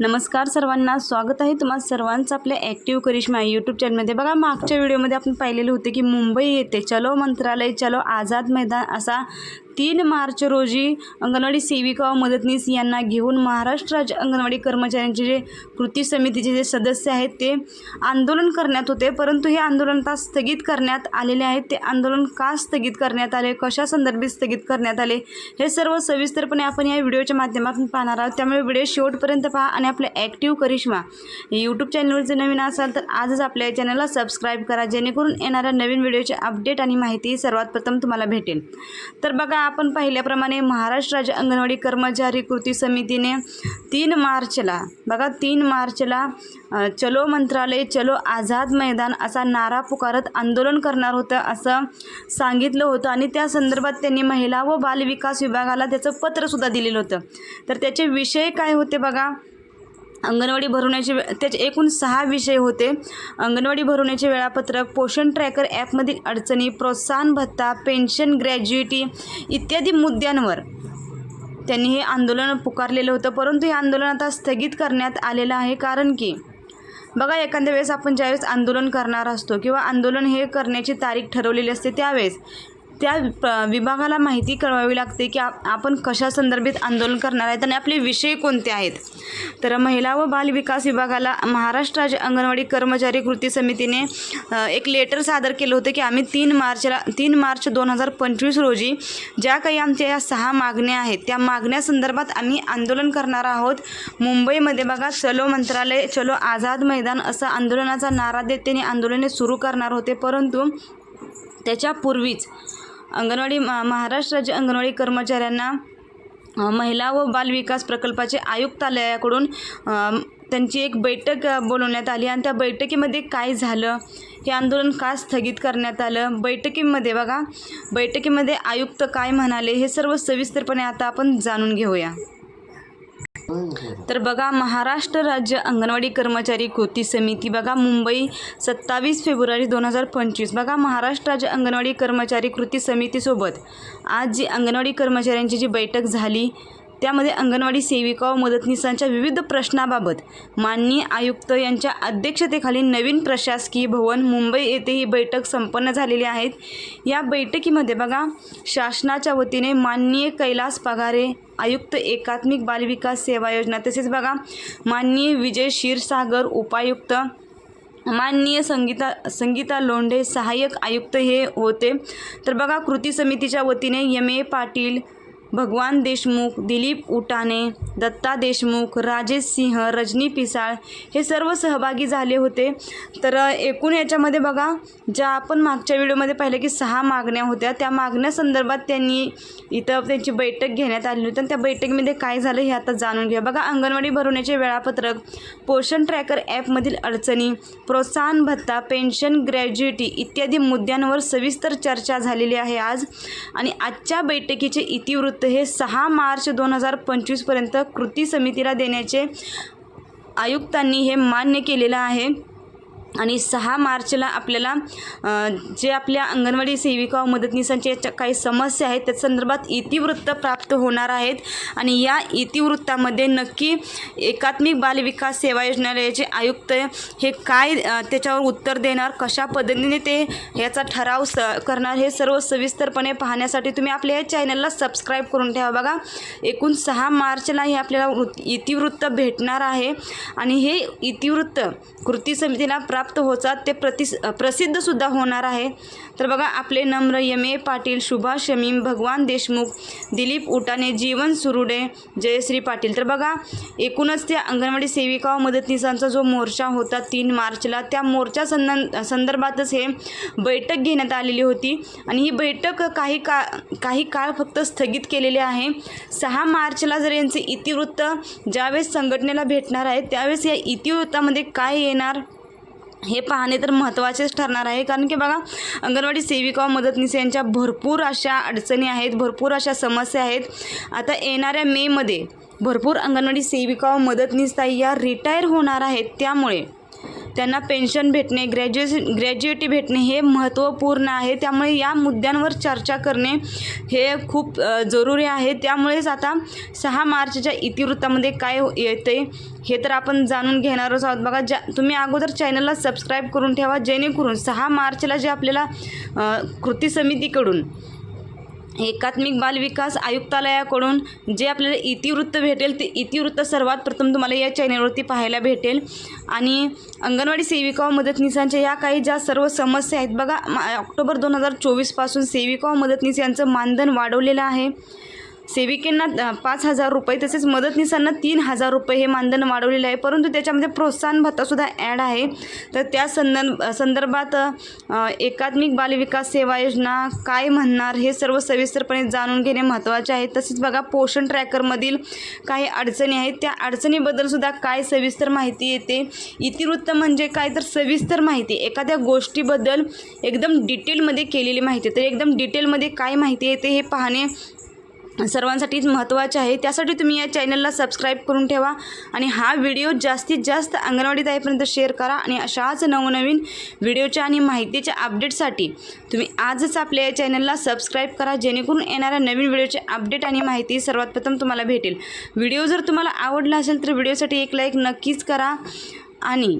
नमस्कार सर्वांना स्वागत आहे तुम्हा सर्वांचं आपल्या ॲक्टिव्ह करिश्मा यूट्यूब चॅनलमध्ये बघा मागच्या व्हिडिओमध्ये आपण पाहिलेले होते की मुंबई येथे चलो मंत्रालय चलो आझाद मैदान असा तीन मार्च रोजी अंगणवाडी सेविका व मदतनीस यांना घेऊन महाराष्ट्र राज्य अंगणवाडी कर्मचाऱ्यांचे जे कृती समितीचे जे सदस्य आहेत ते आंदोलन करण्यात होते. परंतु हे आंदोलन आता स्थगित करण्यात आलेले आहेत ते आंदोलन का स्थगित करण्यात आले? कशा संदर्भात स्थगित करण्यात आले? हे सर्व सविस्तरपणे आपण या व्हिडिओच्या माध्यमातून पाहणार आहोत. त्यामुळे व्हिडिओ शेवटपर्यंत पहा आणि आपलं ॲक्टिव्ह करिश्मा यूट्यूब चॅनलवर जर नवीन असाल तर आजच आपल्या चॅनलला सबस्क्राईब करा जेणेकरून येणाऱ्या नवीन व्हिडिओचे अपडेट आणि माहिती सर्वात प्रथम तुम्हाला भेटेल. तर बघा आपण पाहिल्याप्रमाणे महाराष्ट्र राज्य अंगणवाडी कर्मचारी कृती समितीने तीन मार्चला बघा तीन मार्चला चलो मंत्रालय चलो आझाद मैदान असा नारा पुकारत आंदोलन करणार होतं असं सांगितलं होतं. आणि त्या संदर्भात त्यांनी महिला व बालविकास विभागाला त्याचं पत्रसुद्धा दिलेलं होतं. तर त्याचे विषय काय होते बघा? अंगणवाडी भरवण्याचे वे त्याचे एकूण सहा विषय होते. अंगणवाडी भरवण्याचे वेळापत्रक पोषण ट्रॅकर ॲपमधील अडचणी प्रोत्साहन भत्ता पेन्शन ग्रॅज्युइटी इत्यादी मुद्द्यांवर त्यांनी हे आंदोलन पुकारलेलं होतं. परंतु हे आंदोलन आता स्थगित करण्यात आलेलं आहे. कारण की बघा एखाद्या वेळेस आपण ज्यावेळेस आंदोलन करणार असतो किंवा आंदोलन हे करण्याची तारीख ठरवलेली असते त्यावेळेस त्या प विभागाला माहिती कळवावी लागते की आप आपण कशा संदर्भात आंदोलन करणार आहेत आणि आपले विषय कोणते आहेत. तर महिला व बाल विकास विभागाला महाराष्ट्र राज्य अंगणवाडी कर्मचारी कृती समितीने एक लेटर सादर केलं होतं की आम्ही तीन मार्चला तीन मार्च दोन हजार पंचवीस रोजी ज्या काही आमच्या या सहा मागण्या आहेत त्या मागण्यासंदर्भात आम्ही आंदोलन करणार आहोत. मुंबईमध्ये बघा चलो मंत्रालय चलो आझाद मैदान असं आंदोलनाचा नारा देत त्यांनी आंदोलने सुरू करणार होते. परंतु त्याच्यापूर्वीच अंगणवाडी महाराष्ट्र राज्य अंगणवाडी कर्मचाऱ्यांना महिला व बालविकास प्रकल्पाचे आयुक्तालयाकडून त्यांची एक बैठक बोलवण्यात आली आणि त्या बैठकीमध्ये काय झालं? हे आंदोलन का स्थगित करण्यात आलं? बैठकीमध्ये बघा बैठकीमध्ये आयुक्त काय म्हणाले? हे सर्व सविस्तरपणे आता आपण जाणून घेऊया. तर बघा महाराष्ट्र राज्य अंगणवाडी कर्मचारी कृती समिती बघा मुंबई सत्तावीस फेब्रुवारी दोन हजार पंचवीस. बघा महाराष्ट्र राज्य अंगणवाडी कर्मचारी कृती समितीसोबत आज जी अंगणवाडी कर्मचाऱ्यांची जी बैठक झाली त्यामध्ये अंगणवाडी सेविका व मदतनीसांच्या विविध प्रश्नाबाबत माननीय आयुक्त यांच्या अध्यक्षतेखाली नवीन प्रशासकीय भवन मुंबई येथे ही बैठक संपन्न झालेली आहेत या बैठकीमध्ये बघा शासनाच्या वतीने माननीय कैलास पगारे आयुक्त एकात्मिक बालविकास सेवा योजना तसेच बघा माननीय विजय क्षीरसागर उपायुक्त माननीय संगीता संगीता लोंढे सहाय्यक आयुक्त हे होते. तर बघा कृती समितीच्या वतीने यम ए पाटील भगवान देशमुख दिलीप उटाणे दत्ता देशमुख राजेश सिंह रजनी पिसाळ हे सर्व सहभागी झाले होते. तर एकूण याच्यामध्ये बघा ज्या आपण मागच्या व्हिडिओमध्ये पाहिलं की सहा मागण्या होत्या त्या मागण्यासंदर्भात त्यांनी इथं त्यांची बैठक घेण्यात आली होती. आणि त्या बैठकीमध्ये काय झालं हे आता जाणून घ्या बघा अंगणवाडी भरवण्याचे वेळापत्रक पोषण ट्रॅकर ॲपमधील अडचणी प्रोत्साहन भत्ता पेन्शन ग्रॅज्युएटी इत्यादी मुद्द्यांवर सविस्तर चर्चा झालेली आहे आज. आणि आजच्या बैठकीचे इतिवृत्त हे सहा मार्च दोन हजार पंचवीसपर्यंत कृती समितीला देण्याचे आयुक्तांनी हे मान्य केलेलं आहे. आणि सहा मार्चला आपल्याला जे आपल्या अंगणवाडी सेविका व मदतनीसांच्या याच्या काही समस्या आहेत त्या संदर्भात इतिवृत्त प्राप्त होणार आहेत. आणि या इतिवृत्तामध्ये नक्की एकात्मिक बालविकास सेवा योजनालयाचे आयुक्त हे काय त्याच्यावर उत्तर देणार कशा पद्धतीने ते याचा ठराव स करणार हे सर्व सविस्तरपणे पाहण्यासाठी तुम्ही आपल्या या चॅनलला सबस्क्राईब करून ठेवा बघा. एकूण सहा मार्चला हे आपल्याला इतिवृत्त भेटणार आहे. आणि हे इतिवृत्त कृती समितीला प्राप्त प्राप्त होतात ते प्रति प्रसिद्धसुद्धा होणार आहे. तर बघा आपले नम्र यम ए पाटील शुभा शमीम भगवान देशमुख दिलीप उटाने जीवन सुरुडे जयश्री पाटील. तर बघा एकूणच त्या अंगणवाडी सेविका व मदतनीसांचा जो मोर्चा होता तीन मार्चला त्या मोर्चा संदन संदर्भातच हे बैठक घेण्यात आलेली होती. आणि ही बैठक काही का काही काळ फक्त स्थगित केलेली आहे. सहा मार्चला जर यांचे इतिवृत्त ज्यावेळेस संघटनेला भेटणार आहे त्यावेळेस या इतिवृत्तामध्ये काय येणार? हे पाहणे तर महत्त्वाचेच ठरणार आहे. कारण की बघा अंगणवाडी सेविका मदतनीस यांच्या भरपूर अशा अडचणी आहेत भरपूर अशा समस्या आहेत. आता येणाऱ्या मेमध्ये भरपूर अंगणवाडी सेविका व मदतनीस ताई या रिटायर होणार आहेत. त्यामुळे त्यांना पेन्शन भेटणे ग्रॅज्युएशन ग्रॅज्युएटी भेटणे हे महत्त्वपूर्ण आहे. त्यामुळे या मुद्द्यांवर चर्चा करणे हे खूप जरुरी आहे. त्यामुळेच आता सहा मार्चच्या इतिवृत्तामध्ये काय येते हे तर आपण जाणून घेणारच आहोत. बघा ज्या तुम्ही अगोदर चॅनलला सबस्क्राईब करून ठेवा जेणेकरून सहा मार्चला जे आपल्याला कृती समितीकडून एकात्मिक बालविकास आयुक्तालयाकडून जे आपल्याला इतिवृत्त भेटेल ते इतिवृत्त सर्वात प्रथम तुम्हाला या चॅनलवरती पाहायला भेटेल. आणि अंगणवाडी सेविका व मदतनीसांच्या या काही ज्या सर्व समस्या आहेत बघा मा- ऑक्टोबर दोन हजार चोवीसपासून सेविका व मदतनीस यांचं मानधन वाढवलेलं आहे. सेविकेंना पाच हजार रुपये तसेच मदतनीसांना तीन हजार रुपये हे मानधन वाढवलेलं आहे. परंतु त्याच्यामध्ये प्रोत्साहन भत्तासुद्धा ॲड आहे. तर त्या संदर्भ संदर्भात एकात्मिक बालविकास सेवा योजना काय म्हणणार हे सर्व सविस्तरपणे जाणून घेणे महत्त्वाचे आहे. तसेच बघा पोषण ट्रॅकरमधील काही अडचणी आहेत. त्या अडचणीबद्दलसुद्धा काय सविस्तर माहिती येते? इतिवृत्त म्हणजे काय? तर सविस्तर माहिती. एखाद्या गोष्टीबद्दल एकदम डिटेलमध्ये केलेली माहिती. तर एकदम डिटेलमध्ये काय माहिती येते हे पाहणे सर्वांसाठीच महत्त्वाचे आहे. त्यासाठी तुम्ही या चॅनलला सबस्क्राईब करून ठेवा आणि हा व्हिडिओ जास्तीत जास्त अंगणवाडी ताईपर्यंत शेअर करा आणि अशाच नवनवीन व्हिडिओच्या आणि माहितीच्या अपडेटसाठी तुम्ही आजच आपल्या या चॅनलला सबस्क्राईब करा जेणेकरून येणाऱ्या नवीन व्हिडिओचे अपडेट आणि माहिती सर्वात प्रथम तुम्हाला भेटेल. व्हिडिओ जर तुम्हाला आवडला असेल तर व्हिडिओसाठी एक लाईक नक्कीच करा आणि